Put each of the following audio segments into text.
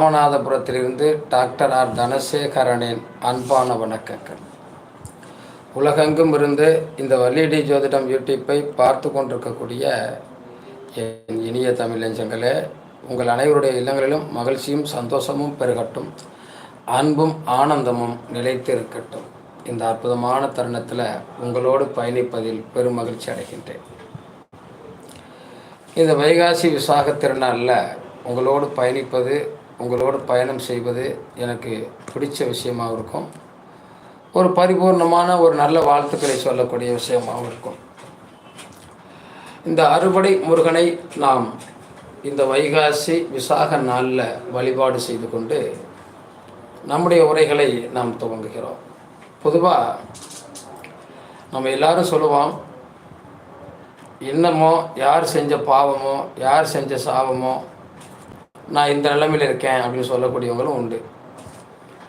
ராமநாதபுரத்திலிருந்து doctor R தனசேகரனின் அன்பான வணக்கங்கள். உலகெங்கும் இருந்து இந்த வல்லிடி ஜோதிடம் யூடியூப்பை பார்த்து கொண்டிருக்கக்கூடிய என் இனிய தமிழ் நெஞ்சங்களே உங்கள் அனைவருடைய இல்லங்களிலும் மகிழ்ச்சியும் சந்தோஷமும் பெருகட்டும். அன்பும் ஆனந்தமும் நிலைத்து இருக்கட்டும் இந்த அற்புதமான தருணத்தில் உங்களோடு பயணிப்பதில் பெரும் மகிழ்ச்சி அடைகின்றேன். இந்த வைகாசி விசாக திருநாளில் உங்களோடு பயணிப்பது உங்களோடு பயணம் செய்வது எனக்கு பிடிச்ச விஷயமாகவும் இருக்கும். ஒரு பரிபூர்ணமான ஒரு நல்ல வாழ்த்துக்களை சொல்லக்கூடிய விஷயமாகவும் இருக்கும். இந்த அறுபடை முருகனை நாம் இந்த வைகாசி விசாக நாளில் வழிபாடு செய்து கொண்டு நம்முடைய உரைகளை நாம் துவங்குகிறோம். பொதுவாக நம்ம எல்லாரும் சொல்லுவோம் இன்னமோ யார் செஞ்ச பாவமோ யார் செஞ்ச சாபமோ நான் இந்த நிலைமையில் இருக்கேன் அப்படின்னு சொல்லக்கூடியவங்களும் உண்டு.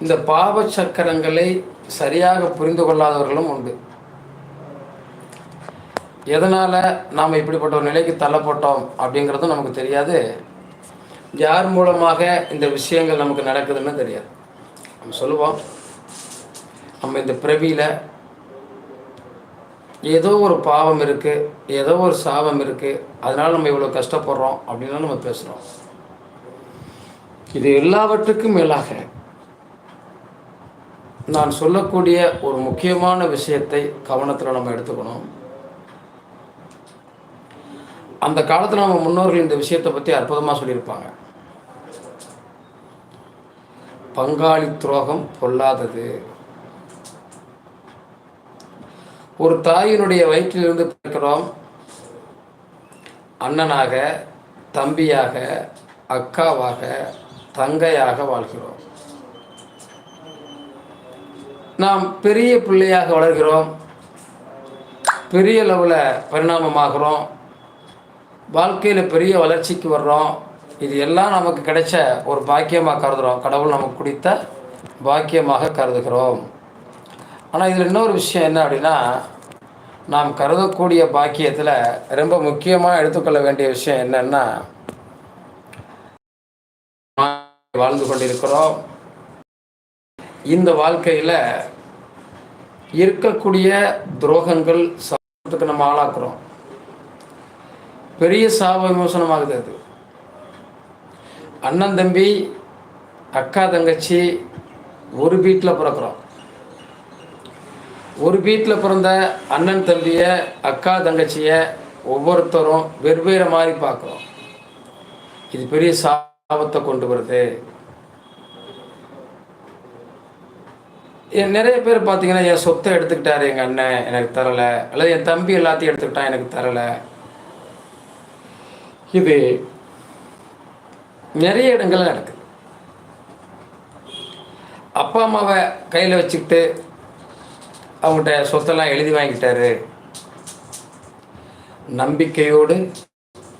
இந்த பாவ சக்கரங்களை சரியாக புரிந்து கொள்ளாதவர்களும் உண்டு. எதனால் நாம் இப்படிப்பட்ட ஒரு நிலைக்கு தள்ளப்பட்டோம் அப்படிங்கிறதும் நமக்கு தெரியாது. யார் மூலமாக இந்த விஷயங்கள் நமக்கு நடக்குதுன்னு தெரியாது. நம்ம சொல்லுவோம். நம்ம இந்த பிறவியில் ஏதோ ஒரு பாவம் இருக்குது ஏதோ ஒரு சாபம் இருக்குது அதனால் நம்ம இவ்வளோ கஷ்டப்படுறோம் அப்படின்லாம் நம்ம பேசுகிறோம் இது எல்லாவற்றுக்கும் மேலாக நான் சொல்லக்கூடிய ஒரு முக்கியமான விஷயத்தை கவனத்தில் நம்ம எடுத்துக்கணும். அந்த காலத்தில் நம்ம முன்னோர்கள் இந்த விஷயத்தை பற்றி அற்புதமாக சொல்லியிருப்பாங்க. பங்காளி துரோகம் பொல்லாதது. ஒரு தாயினுடைய வயிற்றிலிருந்து பிறக்கிறோம். அண்ணனாக தம்பியாக அக்காவாக தங்கையாக வாழ்கிறோம். நாம் பெரிய பிள்ளையாக வளர்கிறோம். பெரிய லெவலில் பரிணாமமாகிறோம். வாழ்க்கையில் பெரிய வளர்ச்சிக்கு வர்றோம். இது எல்லாம் நமக்கு கிடைச்ச ஒரு பாக்கியமாக கருதுகிறோம் கடவுள் நமக்கு குடித்த பாக்கியமாக கருதுகிறோம். ஆனால் இதில் இன்னொரு விஷயம் என்ன அப்படின்னா நாம் கருதக்கூடிய பாக்கியத்தில் ரொம்ப முக்கியமாக எடுத்துக்கொள்ள வேண்டிய விஷயம் என்னென்னா வாழ்ந்து கொண்டிருக்கிறோம். இந்த வாழ்க்கையில் இருக்கக்கூடிய துரோகங்கள் சாபத்துக்கு நம்ம ஆளாக்குறோம். பெரிய சாப விமோசனமாகுது அது. அண்ணன் தம்பி அக்கா தங்கச்சி ஒரு வீட்டில் பிறக்கிறோம். ஒரு வீட்டில் பிறந்த அண்ணன் தம்பியை அக்கா தங்கச்சியை ஒவ்வொருத்தரும் வெவ்வேறு மாதிரி பார்க்குறோம். இது பெரிய சாபத்தை கொண்டு வருது. நிறைய பேர் பார்த்தீங்கன்னா என் சொத்தை எடுத்துக்கிட்டாரு எங்கள் அண்ணன்? எனக்கு தரலை. அல்லது என் தம்பி எல்லாத்தையும் எடுத்துக்கிட்டான் எனக்கு தரலை. இது நிறைய இடங்கள்ல நடக்குது. அப்பா அம்மாவை கையில் வச்சுக்கிட்டு அவங்ககிட்ட சொத்தெல்லாம் எழுதி வாங்கிட்டாரு நம்பிக்கையோடு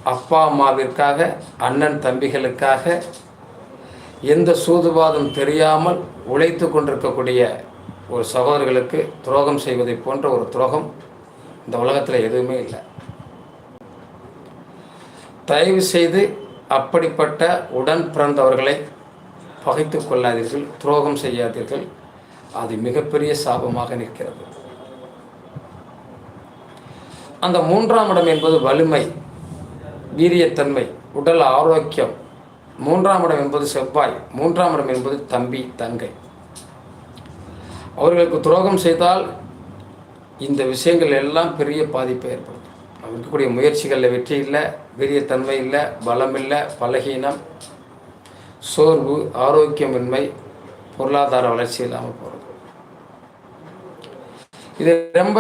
அப்பா அம்மாவிற்காக அண்ணன் தம்பிகளுக்காக எந்த சூதுவாதம் தெரியாமல் உழைத்து கொண்டிருக்கக்கூடிய ஒரு சகோதரர்களுக்கு துரோகம் செய்வதை போன்ற ஒரு துரோகம் இந்த உலகத்தில் எதுவுமே இல்லை. தயவு செய்து அப்படிப்பட்ட உடன் பிறந்தவர்களை பகைத்து கொள்ளாதீர்கள் துரோகம் செய்யாதீர்கள். அது மிகப்பெரிய சாபமாக நிற்கிறது. அந்த மூன்றாம் இடம் என்பது வலிமை வீரியத்தன்மை உடல் ஆரோக்கியம் மூன்றாம் இடம் என்பது செவ்வாய் மூன்றாம் இடம் என்பது தம்பி தங்கை. அவர்களுக்கு துரோகம் செய்தால் இந்த விஷயங்கள் எல்லாம் பெரிய பாதிப்பை ஏற்படும் இருக்கக்கூடிய முயற்சிகளில் வெற்றி இல்லை வீரியத்தன்மை இல்லை பலம் இல்லை பலகீனம் சோர்வு ஆரோக்கியமின்மை பொருளாதார வளர்ச்சி இல்லாமல் போகிறது இது ரொம்ப